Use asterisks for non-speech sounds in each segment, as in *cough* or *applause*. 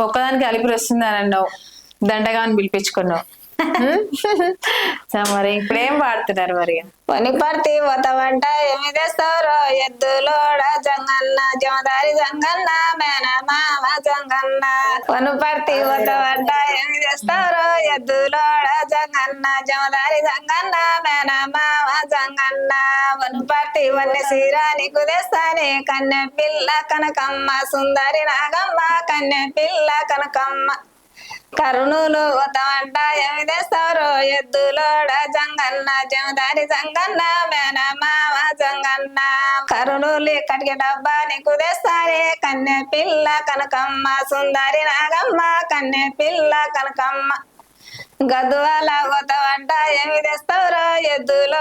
ఒక్కదానికి అలిపిరి వస్తుంది అని అన్నావు. దండగా అని పిలిపించుకున్నావు. *laughs* మరి ఇప్పుడు పాడుతున్నారు మరి? పనిపర్తి పోతావంట ఏమి తెస్తారో ఎద్దులోడ జంగన్న జమదారి జంగన్న. మేన మామ జంగన్న పనుపర్తి పోతావంట ఏమి తెస్తారో ఎద్దులోడ జంగన్న. జమదారి మామ జంగన్న. వనుపర్తి వన్నె సీర నీకు తెస్తానే కన్నె పిల్ల కనకమ్మ. సుందరి నాగమ్మ కన్నె పిల్ల కనకమ్మ. కరుణులు వద్దామంట ఏమి తెస్తారు ఎద్దులోడ జంగన్న జమదారి జంగన్న మేనమామ జంగన్న. కరుణులు ఇక్కడికి డబ్బా నీకు తెస్తారే కన్నె పిల్ల కనకమ్మ సుందరి నాగమ్మ కన్నె పిల్ల కనకమ్మ. గద్వాల వద్దామంట ఏమి తెస్తారో ఎద్దులో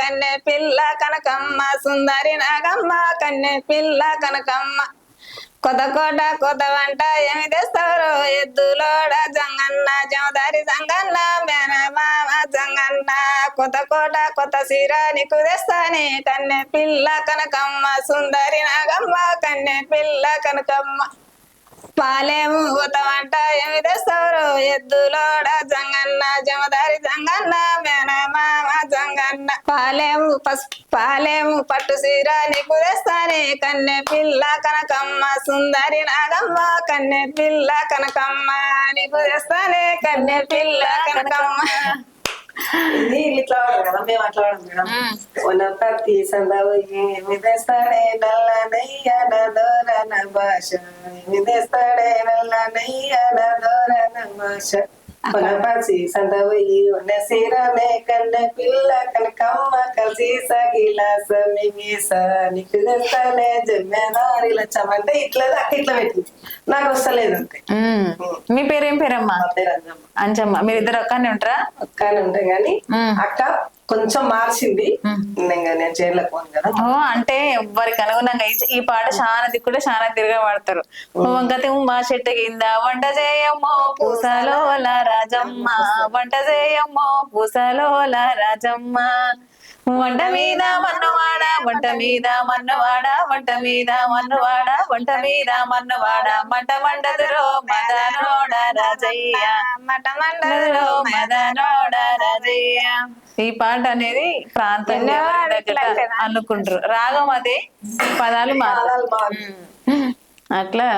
కన్నె పిల్ల కనకమ్మ సుందరి నాగమ్మ కన్నె పిల్ల కనకమ్మ. కొత్త కోట కొత్త వంట ఏమి తెస్తారు ఎద్దులోడ జంగన్న జమదారి జంగన్న మేన మామ జంగన్న. కొత్త కోట కొత్త సీర నీకు తెస్తాని కన్నె పిల్ల కనకమ్మ సుందరి నాగమ్మ కన్నె పిల్ల కనకమ్మ. పాలేము ఊతమంట ఏమి తెస్తారు ఎద్దులోడ జంగన్న జమదారి జంగన్న మేన మామ పాలేము పాలేము పట్టు సీర నీకు తెస్తానే కన్నె పిల్ల కనకమ్మ సుందరి నాగమ్మ కన్నె పిల్ల కనకమ్మ నీకు తెస్తానే కన్నె పిల్ల కనకమ్మ. ఇది ఇట్లా కదా మేము అట్లా మేడం. ఉన్నపతి సందవయ్యి మిదేస్తాడే నల్ల నయ్య నదోరన భాష? మిదేస్తాడే నల్ల నయ్య నదోరన భాష? ఉన్నపతి సందవయ్యి ఉన్న సీరనే కన్న పిల్ల కనకమ్మ కలిసి సగిలాస మిగీస నీకు తెస్తానే జమ్మెదారిల చమంటే ఇట్లా అక్క ఇట్లా పెట్టింది. నాకు వస్తలేదు అంతే. మీ పేరేం పేరమ్మా? అంజమ్మ. అంచమ్మ మీరు ఇద్దరు ఒక్కనే ఉంటారా? ఒక్కనే ఉంటాయి కానీ. అక్క కొంచెం మార్చింది. ఇంకా నేను కదా. అంటే ఎవ్వరికి అనుగుణంగా ఈ- పాట చాలా దిక్కుడే చాలా తిరిగా పాడతారు. వంగతి మా చెట్టు కింద వంట చేయమ్మో పూసలోల రాజమ్మ. వంట చేయమ్మో పూసలోల రాజమ్మ. వంట మీద మన్నువాడ వంట మీద మన్నువాడ వంట మీద మన్నువాడ వంట మీద మన్నువాడ మంట మండదురో మదనోడ రాజయ్య. మట మండదురో మదనోడ రాజయ్య. ఈ పాట అనేది ప్రాంతం? అనుకుంటారు. రాగం అదే పదాలు మారు పాదాలు బాగుంది అట్లా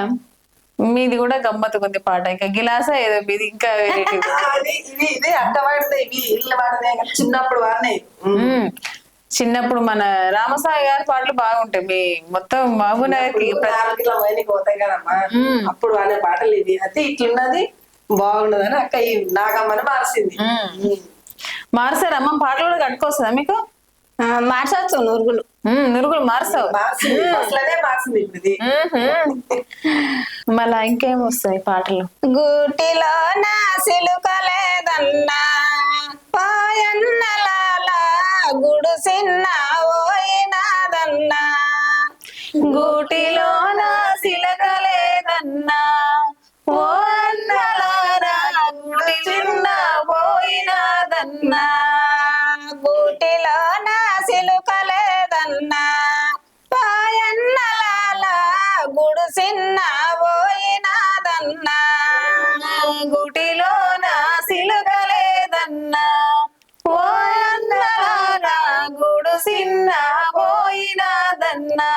మీది కూడా గమ్మత్తు కొంది పాట. ఇంకా గిలాస ఏదో మీది ఇంకా *laughs* ఇవి అక్క వాడితే ఇవి ఇల్లు వాడితే చిన్నప్పుడు వాడినాయి. చిన్నప్పుడు మన రామస్వామి గారి పాటలు బాగుంటాయి. మీ మొత్తం కిలో మైనికి పోతాయి కదమ్మా. అప్పుడు వాడే పాటలు ఇవి. అయితే ఇట్లున్నది బాగున్నదని అక్క ఈ నాగమ్మని మార్చింది. అమ్మ పాటలు కూడా కట్టుకొస్తుందా మీకు? మార్చవచ్చు నురుగులు. నురుగులు ఇది మళ్ళా ఇంకేం వస్తాయి పాటలు? గూటిలో నా సిలుకలేదన్నా పాయన్నలాల గుడు సిన్న పోయినాదన్నా గూటిలో పోయినాదన్నా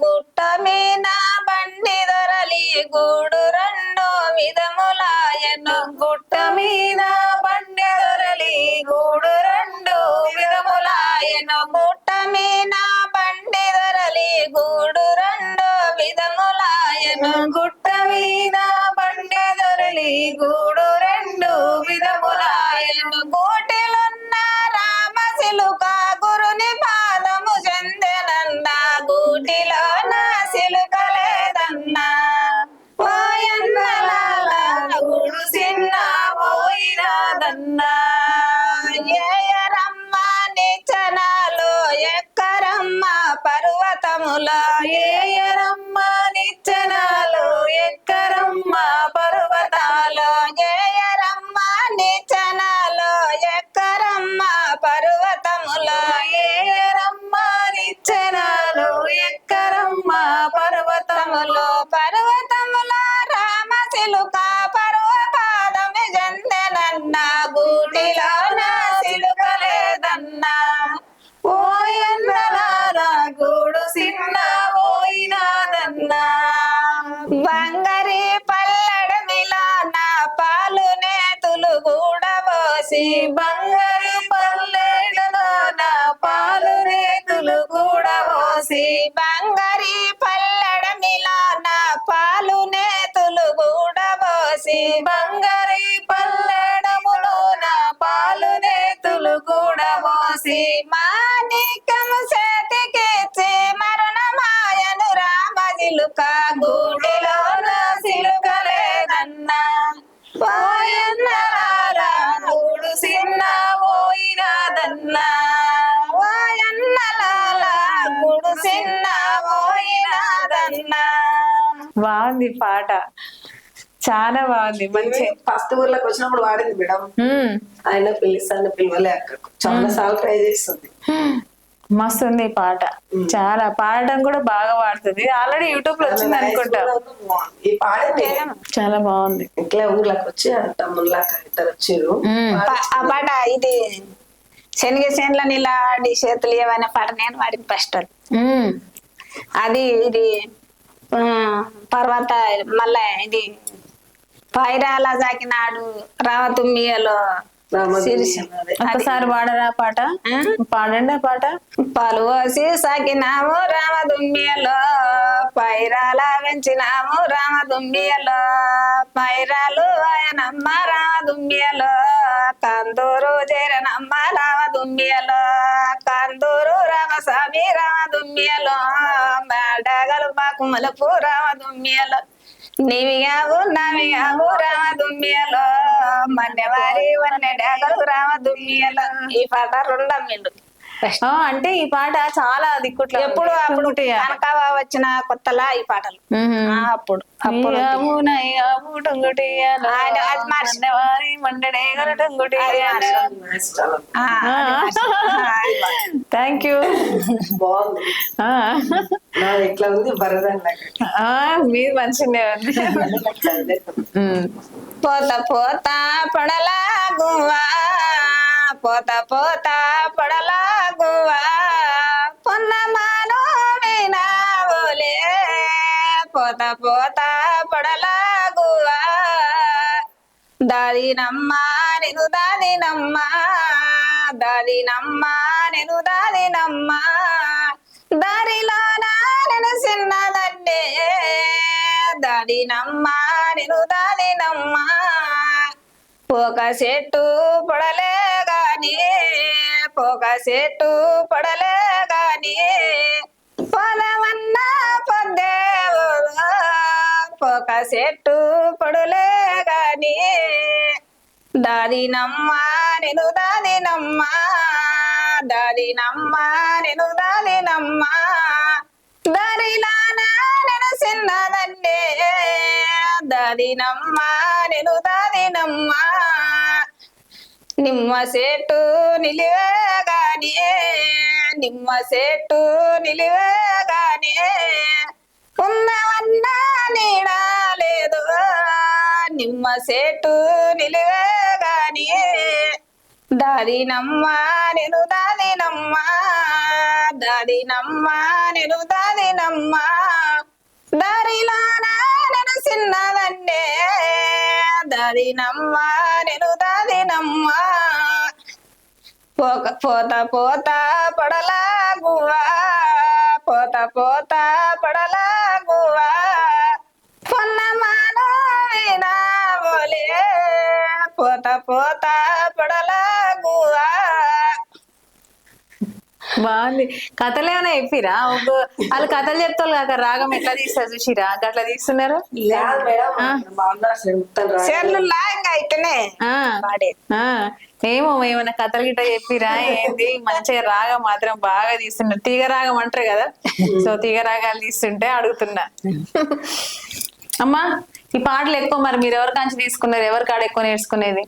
గుట్ట మీద బండి ధరలి గూడు రెండు విధములాయను. గుట్ట మీద బండి ధరలి గూడు రెండు విధములాయను. గుట్ట మీద బండి ధరలి గూడు రెండు విధములాయను. చూసి బంగారి పల్లెడములోన పాలు నేతులు కూడా మోసి మాణికము చేతికిచ్చి మరణమాయను రామజిలుక గూడిలో నా సిలుకలేదన్నా. పోయన్నరారా మూడు సిన్న పోయినాదన్నా పోయన్నలాల గుడు సిన్న పోయినాదన్నా బాగుంది పాట. చాలా బాగుంది. మంచి ఫస్ట్ ఊర్లోకి వచ్చినప్పుడు వాడింది మేడం. ఆయన పిలిస్తాను పిలవలే అక్కకు. చాలా సార్లు ట్రై చేస్తుంది. మస్తు ఉంది ఈ పాట. చాలా పాడడం కూడా బాగా పాడుతుంది ఆల్రెడీ యూట్యూబ్లో వచ్చింది అనుకుంటా. ఈ పాడింది చాలా బాగుంది. ఇట్లా ఊర్లోకి వచ్చి తమ్ముళ్ళకి ఇద్దరు వచ్చారు ఆ పాట ఇది శనగ చేనుల నిలాడి చేతులు ఏమైనా పాట నేను వాడికి ఫస్ట్ అది ఇది ఆ, పర్వత మళ్ళా ఇది పైరాల జాకినాడు రావతుమ్మియలో ఒక్కసారి పాడరా పాట? పాడండి ఆ పాట. పాలు పోసి సాకినాము రామదుమ్మియలో పైరాల పెంచినాము రామదుమ్మియలో పైరాలు ఆయనమ్మ రామదుమ్మియలో కందూరు చేరనమ్మ రామదుమ్మియలో కందూరు రామస్వామి రామదుమ్మియలో మేడగలు పాకుమలపు రామదుమ్మియలో నీవిగావు రామ దుమ్మియలో మన్నెవారి వన్నెడగలు రామదుమ్మియలో. ఈ పాట రెండమ్మిండు. అంటే ఈ పాట చాలా దిక్కుట్లో ఎప్పుడు. అప్పుడు. కనకావ వచ్చిన కొత్తలా ఈ పాటలు. అప్పుడు. థ్యాంక్ యూ ఎట్లా ఉంది? మీది మంచిగా ఉంది. పోత పోత పడలా గువ్వా. పోత పోత పడలాగువా పొన్నమాను వినావులే పోత పోత పడలాగువా దాదినమ్మ నేను దాదినమ్మ దాదినమ్మ నేను దాదినమ్మ దారిలో నేను చిన్నదండే దాదినమ్మ నేను దాదినమ్మ ఒక చెట్టు పడలే గాని పొగ చెట్టు పడలే గాని పొలవన్న పొద్దేవు సెట్టు చెట్టు పడులే గాని. దాదినమ్మ నేను దాదినమ్మ దాదినమ్మ నేను దాదినమ్మ దారిలానా నేను చిన్నదండే దాదినమ్మ నేను దాదినమ్మ నిమ్మ చెట్టు నిలివే గాని నిమ్మ చెట్టు నిలివే గాని ఉన్నవన్నా నీడా లేదు నిమ్మ చెట్టు నిలివే గాని దాదినమ్మ నేను దాదినమ్మ దాదినమ్మ నేను దాదినమ్మ దారిలానా నేను చిన్నదండే దాదినమ్మ నేను దాదినమ్మ పోక పోత పోత పడలా గువా పోత పోత బాగుంది. కథలు ఏమైనా చెప్పిరా? ఒక వాళ్ళు కథలు చెప్తారు కాక రాగం ఎట్లా తీస్తారు చూసిరా? అట్లా తీస్తున్నారు? ఏమో ఏమైనా కథలు గిట్ట చెప్పిరా? ఏంది? మంచిగా రాగం మాత్రం బాగా తీస్తున్నారు. తీగ రాగం అంటారు కదా? సో తీగ రాగాలు తీస్తుంటే అడుగుతున్నా. *laughs* అమ్మా ఈ పాటలు ఎక్కువ మరి మీరు ఎవరి కాంచి తీసుకున్నారు? ఎవరి కాడ ఎక్కువ నేర్చుకునేది?